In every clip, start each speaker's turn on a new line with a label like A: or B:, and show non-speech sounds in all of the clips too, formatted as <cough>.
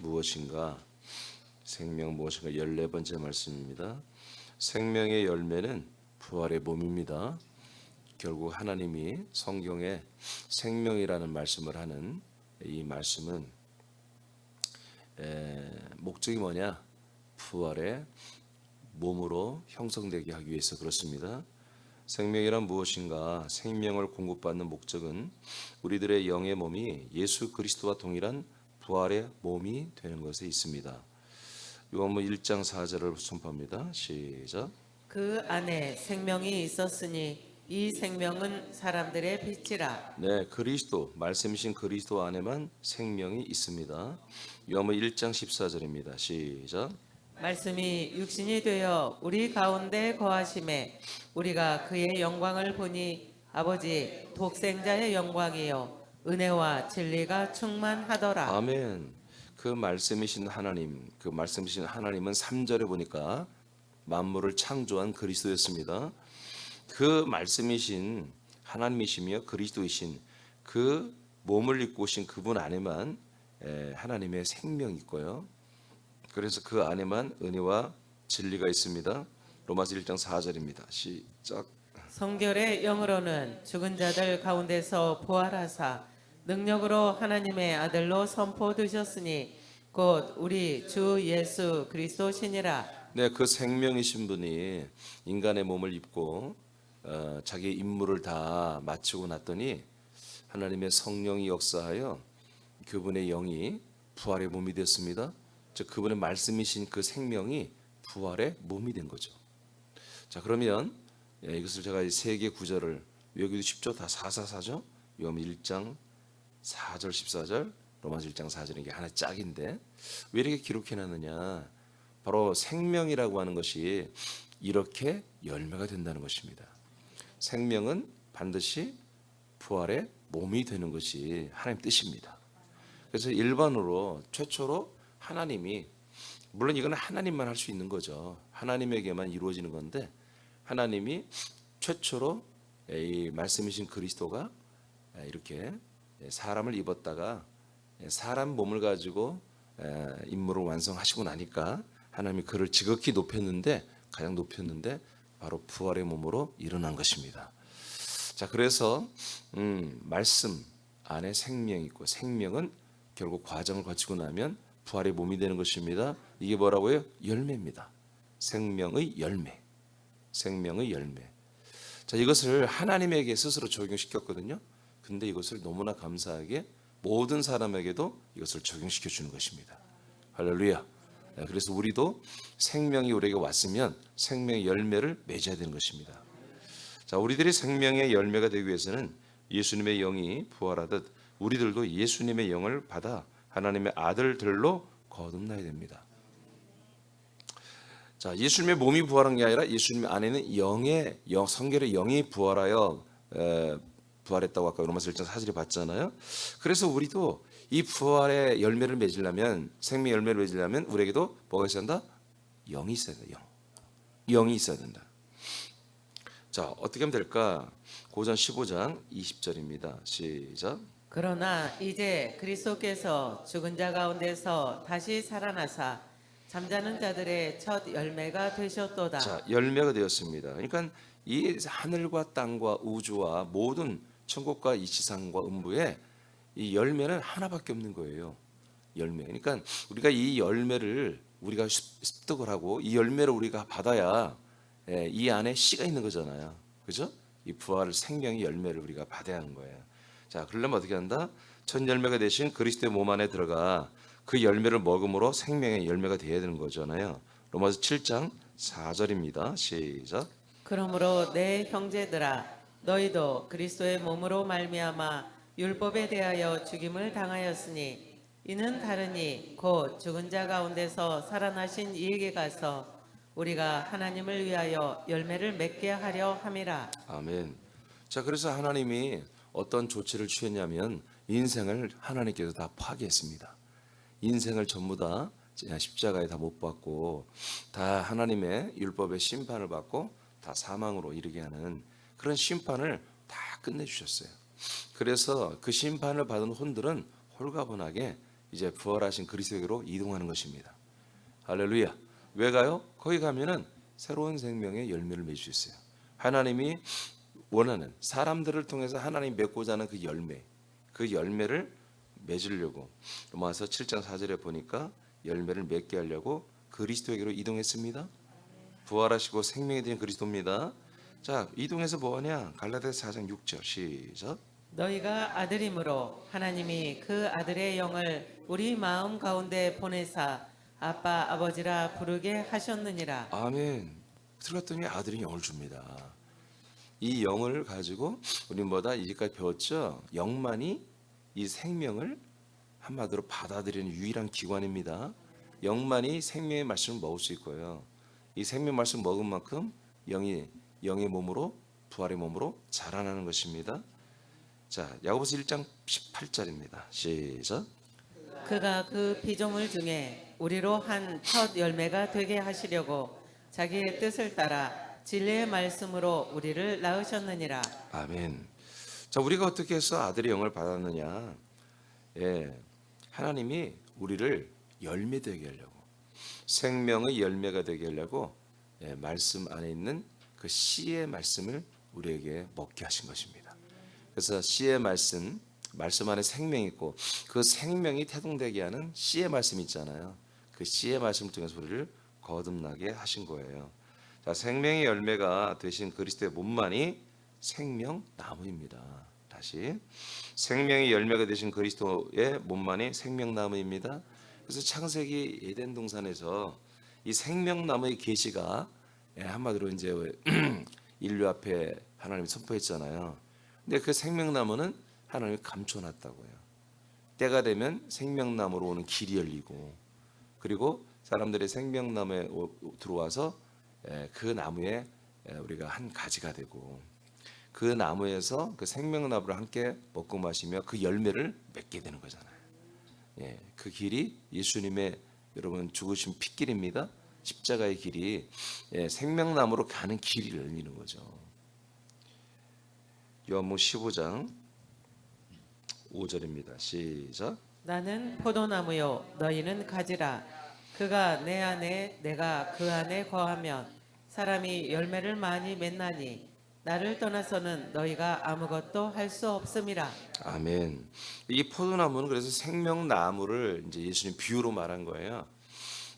A: 무엇인가? 생명 무엇인가? 14번째 말씀입니다. 생명의 열매는 부활의 몸입니다. 결국 하나님이 성경에 생명이라는 말씀을 하는 이 말씀은 에, 목적이 뭐냐? 부활의 몸으로 형성되게 하기 위해서 그렇습니다. 생명이란 무엇인가? 생명을 공급받는 목적은 우리들의 영의 몸이 예수 그리스도와 동일한 부활의 몸이 되는 것에 있습니다. 요한복음 1장 4절을 선포합니다. 시작.
B: 그 안에 생명이 있었으니 이 생명은 사람들의 빛이라
A: 네, 그리스도 말씀이신 그리스도 안에만 생명이 있습니다. 요한복음 1장 14절입니다. 시작.
B: 말씀이 육신이 되어 우리 가운데 거하심에 우리가 그의 영광을 보니 아버지 독생자의 영광이요 은혜와 진리가 충만하더라
A: 아멘. 그 말씀이신 하나님, 그 말씀이신 하나님은 3절에 보니까 만물을 창조한 그리스도였습니다. 그 말씀이신 하나님이시며 그리스도이신 그 몸을 입고 오신 그분 안에만 에, 하나님의 생명이 있고요. 그래서 그 안에만 은혜와 진리가 있습니다. 로마서 1장 4절입니다. 시작.
B: 성결의 영으로는 죽은 자들 가운데서 부활하사 능력으로 하나님의 아들로 선포되셨으니 곧 우리 주 예수 그리스도시니라
A: 네, 그 생명이신 분이 인간의 몸을 입고 어, 자기 임무를 다 마치고 났더니 하나님의 성령이 역사하여 그분의 영이 부활의 몸이 됐습니다. 즉 그분의 말씀이신 그 생명이 부활의 몸이 된 거죠. 자 그러면 예, 이것을 제가 세 개 구절을 외우기도 쉽죠. 다 사사사죠. 요한 1장 4절 14절 로마서 1장 4절 이게 하나 짝인데 왜 이렇게 기록해 놨느냐? 바로 생명이라고 하는 것이 이렇게 열매가 된다는 것입니다. 생명은 반드시 부활의 몸이 되는 것이 하나님 뜻입니다. 그래서 일반으로 최초로 하나님이 물론 이건 하나님만 할 수 있는 거죠. 하나님에게만 이루어지는 건데 하나님이 최초로 이 말씀이신 그리스도가 이렇게 사람을 입었다가 사람 몸을 가지고 임무를 완성하시고 나니까 하나님이 그를 지극히 높였는데 가장 높였는데 바로 부활의 몸으로 일어난 것입니다. 자 그래서 음, 말씀 안에 생명이 있고 생명은 결국 과정을 거치고 나면 부활의 몸이 되는 것입니다. 이게 뭐라고요? 열매입니다. 생명의 열매. 생명의 열매. 자, 이것을 하나님에게 스스로 적용시켰거든요. 근데 이것을 너무나 감사하게 모든 사람에게도 이것을 적용시켜 주는 것입니다. 할렐루야. 네, 그래서 우리도 생명이 우리에게 왔으면 생명의 열매를 맺어야 되는 것입니다. 자, 우리들이 생명의 열매가 되기 위해서는 예수님의 영이 부활하듯 우리들도 예수님의 영을 받아 하나님의 아들들로 거듭나야 됩니다. 자, 예수님의 몸이 부활한 게 아니라 예수님 안에는 영의 영 성결의 영이 부활하여 에, 부활했다고 아까 로마서 1장 4절에 봤잖아요. 그래서 우리도 이 부활의 열매를 맺으려면 생명 열매를 맺으려면 우리에게도 뭐가 있어야 한다? 영이 있어야 돼. 영. 영이 있어야 된다. 자, 어떻게 하면 될까? 고전 15장 20절입니다. 시작.
B: 그러나 이제 그리스도께서 죽은 자 가운데서 다시 살아나사 잠자는 자들의 첫 열매가 되셨도다.
A: 자, 열매가 되었습니다. 그러니까 이 하늘과 땅과 우주와 모든 천국과 이 지상과 음부에 이 열매는 하나밖에 없는 거예요. 열매. 그러니까 우리가 이 열매를 우리가 습- 습득을 하고 이 열매를 우리가 받아야 예, 이 안에 씨가 있는 거잖아요. 그죠? 이 부활 생명의 열매를 우리가 받아야 하는 거예요. 자, 그러려면 어떻게 한다? 첫 열매가 되신 그리스도의 몸 안에 들어가 그 열매를 먹음으로 생명의 열매가 되어야 되는 거잖아요. 로마서 7장 4절입니다. 시작.
B: 그러므로 내 형제들아 너희도 그리스도의 몸으로 말미암아 율법에 대하여 죽임을 당하였으니 이는 다르니 곧 죽은 자 가운데서 살아나신 이에게 가서 우리가 하나님을 위하여 열매를 맺게 하려 함이라
A: 아멘. 자, 그래서 하나님이 어떤 조치를 취했냐면 인생을 하나님께서 다 파괴했습니다. 인생을 전부 다 십자가에 다못 박고 다 하나님의 율법의 심판을 받고 다 사망으로 이르게 하는 그런 심판을 다 끝내 주셨어요. 그래서 그 심판을 받은 혼들은 홀가분하게 이제 부활하신 그리스도에게로 이동하는 것입니다. 할렐루야. 왜 가요? 거기 가면은 새로운 생명의 열매를 맺을 수 있어요. 하나님이 원하는 사람들을 통해서 하나님 맺고자 하는 그 열매, 그 열매를 맺으려고 로마서 7장 4절에 보니까 열매를 맺게 하려고 그리스도에게로 이동했습니다. 부활하시고 생명이 된 그리스도입니다. 자, 이동해서 뭐 하냐? 갈라디아서 4장 6절 시작.
B: 너희가 아들이므로 하나님이 그 아들의 영을 우리 마음 가운데 보내사 아빠 아버지라 부르게 하셨느니라.
A: 아멘. 들어갔더니 아들이 영을 줍니다. 이 영을 가지고 우리 뭐다 이제까지 배웠죠. 영만이 이 생명을 한마디로 받아들이는 유일한 기관입니다. 영만이 생명의 말씀을 먹을 수 있고요. 이 생명 말씀 먹은 만큼 영이 영의 몸으로 부활의 몸으로 자라나는 것입니다. 자, 야고보서 1장 18절입니다. 시작.
B: 그가 그 피조물 중에 우리로 한 첫 열매가 되게 하시려고 자기의 뜻을 따라 진리의 말씀으로 우리를 낳으셨느니라.
A: 아멘. 자, 우리가 어떻게 해서 아들의 영을 받았느냐? 예, 하나님이 우리를 열매 되게 하려고 생명의 열매가 되게 하려고 예, 말씀 안에 있는 그 씨의 말씀을 우리에게 먹게 하신 것입니다. 그래서 씨의 말씀, 말씀 안에 생명이 있고 그 생명이 태동되게 하는 씨의 말씀 있잖아요. 그 씨의 말씀을 통해서 우리를 거듭나게 하신 거예요. 자, 생명의 열매가 되신 그리스도의 몸만이 생명 나무입니다. 다시 생명의 열매가 되신 그리스도의 몸만이 생명 나무입니다. 그래서 창세기 에덴 동산에서 이 생명 나무의 계시가 예, 한마디로 이제 <clears throat> 인류 앞에 하나님이 선포했잖아요. 근데 그 생명 나무는 하나님이 감춰놨다고요. 때가 되면 생명 나무로 오는 길이 열리고 그리고 사람들이 생명 나무에 오- 들어와서 예, 그 나무에 예, 우리가 한 가지가 되고 그 나무에서 그 생명나무를 함께 먹고 마시며 그 열매를 맺게 되는 거잖아요. 예, 그 길이 예수님의 여러분 죽으신 핏길입니다. 십자가의 길이 예, 생명나무로 가는 길이 열리는 거죠. 요한복 15장 5절입니다. 시작.
B: 나는 포도나무요 너희는 가지라 그가 내 안에 내가 그 안에 거하면 사람이 열매를 많이 맺나니 나를 떠나서는 너희가 아무것도 할 수 없음이라
A: 아멘. 이 포도나무는 그래서 생명나무를 이제 예수님 비유로 말한 거예요.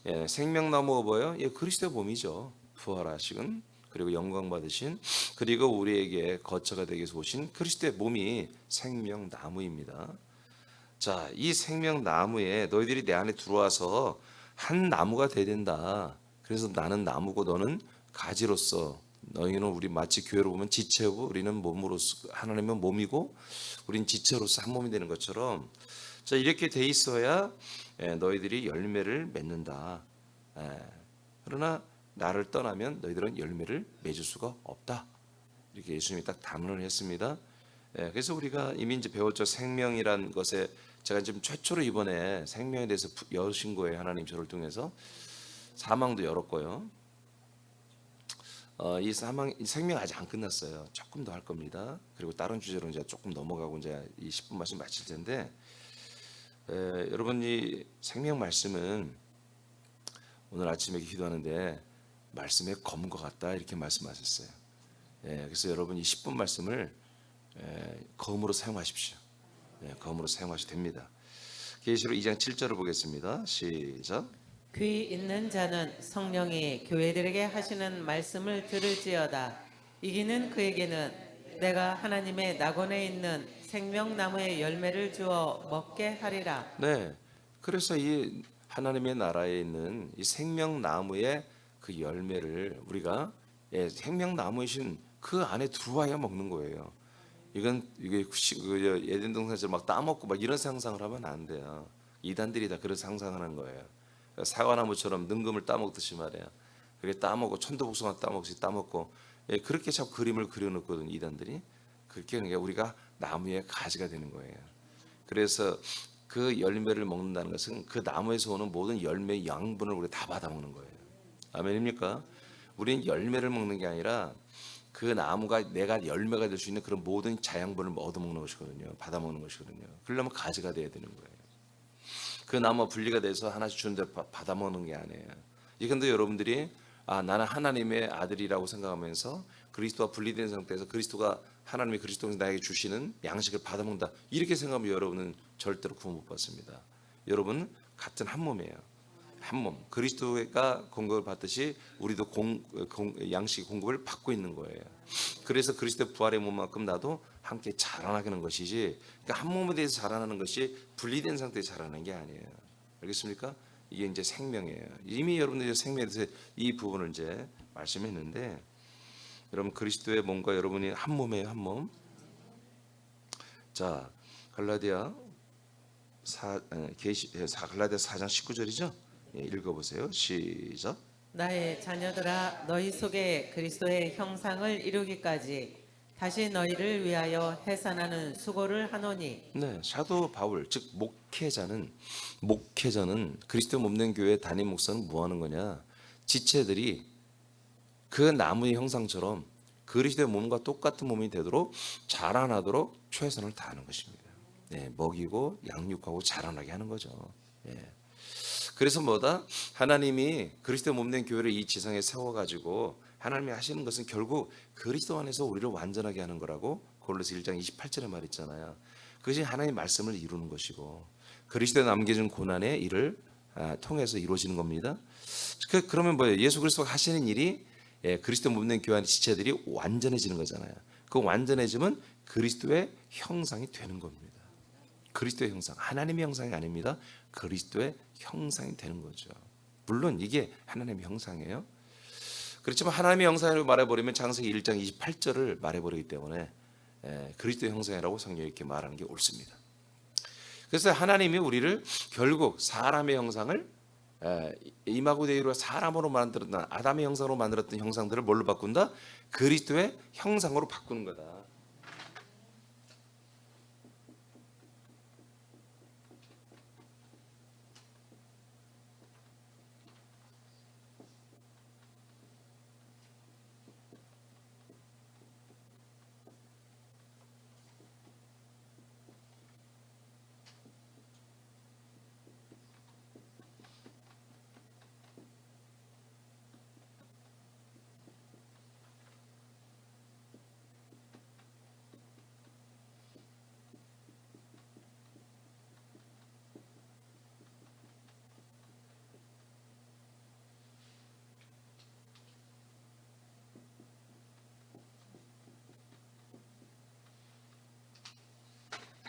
A: 예, 생명나무가 뭐예요? 예, 그리스도의 몸이죠. 부활하신 그리고 영광 받으신 그리고 우리에게 거처가 되기 위해서 오신 그리스도의 몸이 생명나무입니다. 자, 이 생명나무에 너희들이 내 안에 들어와서 한 나무가 돼야 된다. 그래서 나는 나무고 너는 가지로서 너희는 우리 마치 교회로 보면 지체고 우리는 몸으로서 하나님은 몸이고 우린 지체로서 한 몸이 되는 것처럼 자 이렇게 돼 있어야 예, 너희들이 열매를 맺는다. 예, 그러나 나를 떠나면 너희들은 열매를 맺을 수가 없다. 이렇게 예수님이 딱 단언을 했습니다. 예, 그래서 우리가 이미 이제 배웠죠. 생명이란 것에 제가 지금 최초로 이번에 생명에 대해서 부- 여신 거예요. 하나님 저를 통해서 사망도 열었고요. 어, 이 사망 이 생명 아직 안 끝났어요. 조금 더 할 겁니다. 그리고 다른 주제로 이제 조금 넘어가고 이제 이 10분 말씀 마칠 텐데 에, 여러분 이 생명 말씀은 오늘 아침에 기도하는데 말씀의 검과 같다 이렇게 말씀하셨어요. 예, 그래서 여러분 이 10분 말씀을 에, 검으로 사용하십시오. 예, 검으로 사용하셔도 됩니다. 계시록 2장 7절을 보겠습니다. 시작.
B: 귀 있는 자는 성령이 교회들에게 하시는 말씀을 들을지어다 이기는 그에게는 내가 하나님의 낙원에 있는 생명나무의 열매를 주어 먹게 하리라
A: 네. 그래서 이 하나님의 나라에 있는 이 생명나무의 그 열매를 우리가 예, 생명나무이신 그 안에 들어와야 먹는 거예요. 이건 이게 시- 그 예덴 동산에서 막 따먹고 막 이런 상상을 하면 안 돼요. 이단들이 다 그런 상상하는 거예요. 사과나무처럼 능금을 따먹듯이 말이에요. 그렇게 따먹고 천도복숭아 따먹듯이 따먹고 예, 그렇게 자꾸 그림을 그려놓거든 이단들이. 그렇게 그러니까 우리가 나무의 가지가 되는 거예요. 그래서 그 열매를 먹는다는 것은 그 나무에서 오는 모든 열매 양분을 우리가 다 받아 먹는 거예요. 아멘입니까? 우리는 열매를 먹는 게 아니라 그 나무가 내가 열매가 될 수 있는 그런 모든 자양분을 얻어 먹는 것이거든요. 받아 먹는 것이거든요. 그러려면 가지가 돼야 되는 거예요. 그 나무 분리가 돼서 하나씩 주는 대로 바- 받아 먹는 게 아니에요. 이 근데 여러분들이 아 나는 하나님의 아들이라고 생각하면서 그리스도와 분리된 상태에서 그리스도가 하나님의 그리스도가 나에게 주시는 양식을 받아 먹는다. 이렇게 생각하면 여러분은 절대로 구원 못 받습니다. 여러분 같은 한 몸이에요. 한 몸. 그리스도가 공급을 받듯이 우리도 공, 공, 양식 공급을 받고 있는 거예요. 그래서 그리스도의 부활의 몸만큼 나도 함께 자라나가는 것이지. 그러니까 한 몸에 대해서 자라나는 것이 분리된 상태에서 자라는 게 아니에요. 알겠습니까? 이게 이제 생명이에요. 이미 여러분들이 생명에 대해서 이 부분을 이제 말씀했는데 여러분 그리스도의 몸과 여러분이 한 몸이에요, 한 몸. 자, 갈라디아 사 에, 계시 에, 사 갈라디아 4장 19절이죠? 예, 읽어 보세요. 시작.
B: 나의 자녀들아 너희 속에 그리스도의 형상을 이루기까지 다시 너희를 위하여 해산하는 수고를 하노니
A: 네, 사도 바울 즉 목회자는 목회자는 그리스도 몸된 교회 담임 목사는 뭐 하는 거냐? 지체들이 그 나무의 형상처럼 그리스도의 몸과 똑같은 몸이 되도록 자라나도록 최선을 다하는 것입니다. 네, 먹이고 양육하고 자라나게 하는 거죠. 예. 그래서 뭐다? 하나님이 그리스도 몸된 교회를 이 지상에 세워 가지고 하나님이 하시는 것은 결국 그리스도 안에서 우리를 완전하게 하는 거라고 골로새 1장 28절에 말했잖아요. 그것이 하나님의 말씀을 이루는 것이고 그리스도에 남겨진 고난의 일을 아, 통해서 이루어지는 겁니다. 그, 그러면 뭐예요? 예수 그리스도가 하시는 일이 예, 그리스도 몸된 교회 안의 지체들이 완전해지는 거잖아요. 그 완전해지면 그리스도의 형상이 되는 겁니다. 그리스도의 형상, 하나님의 형상이 아닙니다. 그리스도의 형상이 되는 거죠. 물론 이게 하나님의 형상이에요. 그렇지만 하나님의 형상이라고 말해버리면 장세기 1장 28절을 말해버리기 때문에 에, 그리스도의 형상이라고 성경이 이렇게 말하는 게 옳습니다. 그래서 하나님이 우리를 결국 사람의 형상을 에, 이마고데이로 사람으로 만들었던 아담의 형상으로 만들었던 형상들을 뭘로 바꾼다? 그리스도의 형상으로 바꾸는 거다.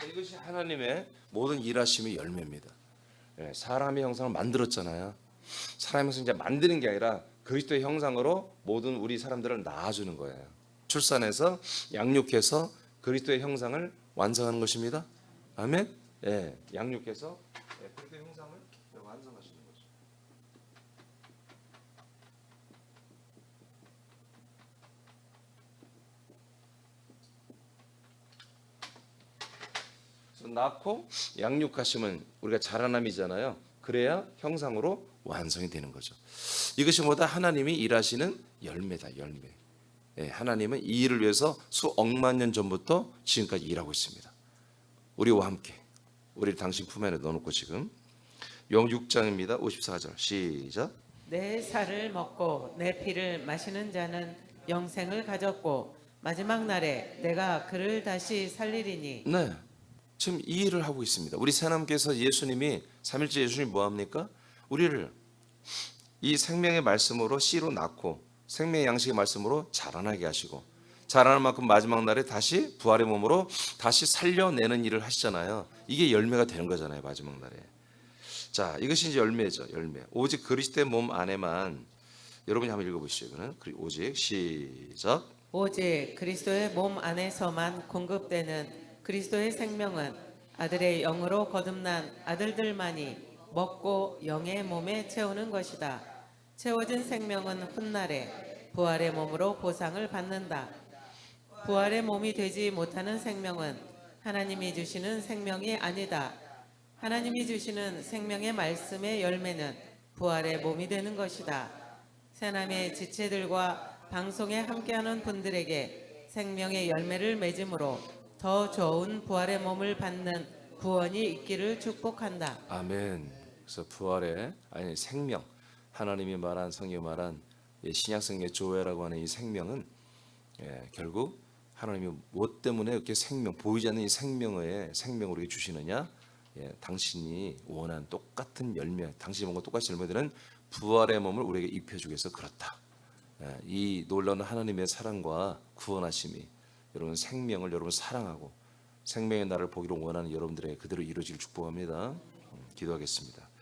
A: 이것이 하나님의 모든 일하심의 열매입니다. 예, 사람의 형상을 만들었잖아요. 사람의 형상 이제 만드는 게 아니라 그리스도의 형상으로 모든 우리 사람들을 낳아주는 거예요. 출산해서 양육해서 그리스도의 형상을 완성하는 것입니다. 아멘. 예, 양육해서 예, 그리스도의 형상을 완성하시는 거죠. 그래서 낳고 양육하시면 우리가 자라남이잖아요. 그래야 형상으로 완성이 되는 거죠. 이것이 뭐다 하나님이 일하시는 열매다 열매. 예, 하나님은 이 일을 위해서 수억만 년 전부터 지금까지 일하고 있습니다. 우리와 함께 우리를 당신 품 안에 넣어놓고 지금 영 6장입니다. 54절 시작.
B: 내 살을 먹고 내 피를 마시는 자는 영생을 가졌고 마지막 날에 내가 그를 다시 살리리니
A: 네. 지금 이 일을 하고 있습니다. 우리 새남께서 예수님이 삼일째 예수님 뭐 합니까? 우리를 이 생명의 말씀으로 씨로 낳고 생명의 양식의 말씀으로 자라나게 하시고 자라는 만큼 마지막 날에 다시 부활의 몸으로 다시 살려내는 일을 하시잖아요. 이게 열매가 되는 거잖아요. 마지막 날에. 자, 이것이 이제 열매죠. 열매. 오직 그리스도의 몸 안에만 여러분이 한번 읽어보시죠. 이거는 오직 시작.
B: 오직 그리스도의 몸 안에서만 공급되는 그리스도의 생명은 아들의 영으로 거듭난 아들들만이 먹고 영의 몸에 채우는 것이다. 채워진 생명은 훗날에 부활의 몸으로 보상을 받는다. 부활의 몸이 되지 못하는 생명은 하나님이 주시는 생명이 아니다. 하나님이 주시는 생명의 말씀의 열매는 부활의 몸이 되는 것이다. 새남의 지체들과 방송에 함께하는 분들에게 생명의 열매를 맺음으로 더 좋은 부활의 몸을 받는 구원이 있기를 축복한다.
A: 아멘. 그래서 부활의 아니 생명 하나님이 말한 성경 말한 이 신약 성경의 조회라고 하는 이 생명은 예, 결국 하나님이 무엇 때문에 이렇게 생명 보이지 않는 이 생명의 우리에게 주시느냐? 예, 당신이 원한 똑같은 열매, 당신이 먹은 똑같이 열매되는 부활의 몸을 우리에게 입혀주기 위해서 그렇다. 예, 이 놀라운 하나님의 사랑과 구원하심이 여러분 생명을 여러분 사랑하고 생명의 날을 보기로 원하는 여러분들의 그대로 이루어질 축복합니다. 음, 기도하겠습니다.